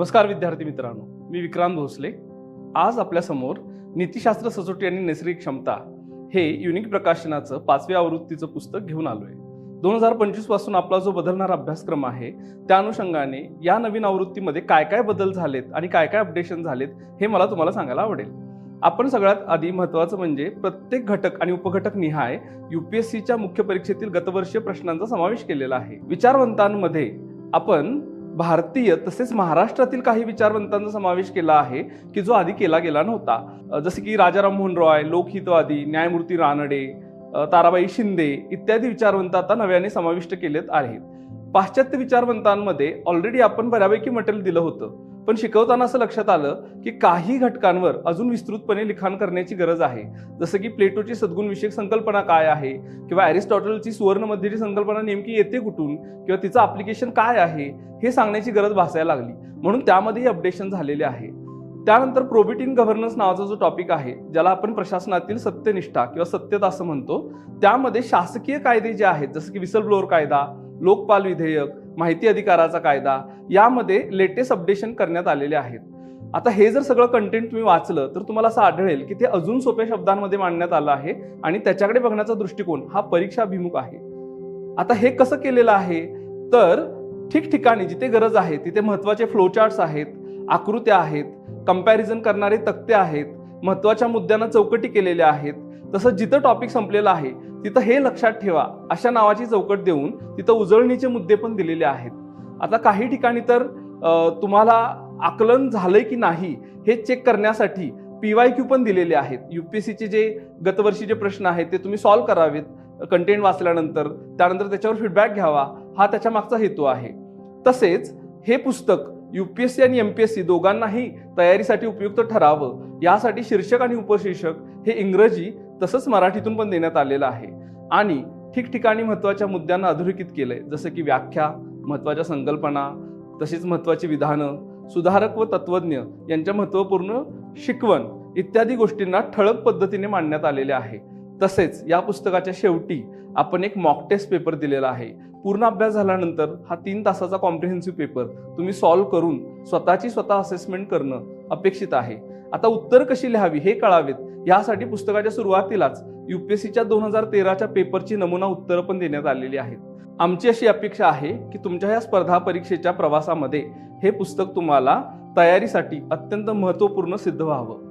नमस्कार विद्यार्थी मित्रांनो मी विक्रांत भोसले. आज आपल्यासमोर नीतिशास्त्र सचोटी आणि नैसर्गिक क्षमता हे युनिक प्रकाशनाचं पाचव्या आवृत्तीचं पुस्तक घेऊन आलो आहे दोन हजार पंचवीसपासून आपला जो बदलणारा अभ्यासक्रम आहे त्या अनुषंगाने या नवीन आवृत्तीमध्ये काय काय बदल झालेत आणि काय काय अपडेशन झालेत हे मला तुम्हाला सांगायला आवडेल. आपण सगळ्यात आधी महत्त्वाचं म्हणजे प्रत्येक घटक आणि उपघटक निहाय युपीएससीच्या मुख्य परीक्षेतील गतवर्षीय प्रश्नांचा समावेश केलेला आहे. विचारवंतांमध्ये आपण भारतीय तसेच महाराष्ट्रातील काही विचारवंतांचा समावेश केला आहे की जो आधी केला गेला नव्हता. जसे की राजाराम मोहन रॉय लोकहितवादी न्यायमूर्ती रानडे ताराबाई शिंदे इत्यादी विचारवंत आता नव्याने समाविष्ट केलेत आहेत. पाश्चात्य विचारवंतांमध्ये ऑलरेडी आपण बऱ्यापैकी मटेरियल दिलं होतं. पण शिकवताना असं लक्षात आलं की काही घटकांवर अजून विस्तृतपणे लिखाण करण्याची गरज आहे. जसं की प्लेटोची सद्गुणविषयक संकल्पना काय आहे? किंवा अरिस्टॉटलची सुवर्णमध्येची संकल्पना नेमकी येते कुठून? किंवा तिचं अप्लिकेशन काय आहे? हे सांगण्याची गरज भासायला लागली. म्हणून त्यामध्येही अपडेशन झालेले आहे. त्यानंतर प्रोबिट इन गव्हर्नन्स नावाचा जो टॉपिक आहे ज्याला आपण प्रशासनातील सत्यनिष्ठा किंवा सत्यता असं म्हणतो त्यामध्ये शासकीय कायदे जे आहेत जसं की विसल ब्लोअर कायदा लोकपाल विधेयक माहिती अधिकाराचा कायदा यामध्ये लेटेस्ट अपडेशन करण्यात आलेले आहेत. आता हे जर सगळं कंटेंट तुम्ही वाचलं तर तुम्हाला असं आढळेल की ते अजून सोप्या शब्दांमध्ये मांडण्यात आलं आहे आणि त्याच्याकडे बघण्याचा दृष्टिकोन हा परीक्षाभिमुख आहे. आता हे कसं केलेलं आहे? तर ठिकठिकाणी जिथे गरज आहे तिथे महत्त्वाचे फ्लोचार्ट्स आहेत आकृत्या आहेत कंपॅरिझन करणारे तक्ते आहेत महत्त्वाच्या मुद्द्यांना चौकटी केलेल्या आहेत. तसं जिथं टॉपिक संपलेलं आहे तिथं हे लक्षात ठेवा. अशा नावाची चौकट देऊन तिथं उजळणीचे मुद्दे पण दिलेले आहेत. आता काही ठिकाणी तर तुम्हाला आकलन झालंय की नाही हे चेक करण्यासाठी पी वाय क्यू पण दिलेले आहेत. यू पी एस सीचे जे गतवर्षीचे प्रश्न आहेत ते तुम्ही सॉल्व्ह करावेत कंटेंट वाचल्यानंतर. त्यानंतर त्याच्यावर फीडबॅक घ्यावा. हा त्याच्या मागचा हेतू आहे. तसेच हे पुस्तक यू पी एस सी आणि एम पी एस सी दोघांनाही तयारीसाठी उपयुक्त ठरावं यासाठी शीर्षक आणि उपशीर्षक हे इंग्रजी तसंच मराठीतून पण देण्यात आलेलं आहे. आणि ठिकठिकाणी महत्त्वाच्या मुद्द्यांना अधोरेखित केलं आहे जसं की व्याख्या महत्त्वाच्या संकल्पना तसेच महत्त्वाची विधानं सुधारक व तत्वज्ञ यांच्या महत्त्वपूर्ण शिकवण इत्यादी गोष्टींना ठळक पद्धतीने मांडण्यात आलेले आहे. तसेच या पुस्तकाच्या शेवटी आपण एक मॉक टेस्ट पेपर दिलेला आहे. पूर्ण अभ्यास झाल्यानंतर हा तीन तासाचा कॉम्प्रिहेन्सिव्ह पेपर तुम्ही सॉल्व्ह करून स्वतःची स्वतः असेसमेंट करणं अपेक्षित आहे. आता उत्तर कशी लिहावी हे कळावेत. यासाठी पुस्तकाच्या सुरुवातीलाच युपीएससीच्या दोन हजार तेराच्या पेपरची नमुना उत्तरं पण देण्यात आलेली आहेत. आमची अशी अपेक्षा आहे की तुमच्या या स्पर्धा परीक्षेच्या प्रवासामध्ये हे पुस्तक तुम्हाला तयारीसाठी अत्यंत महत्त्वपूर्ण सिद्ध व्हावं.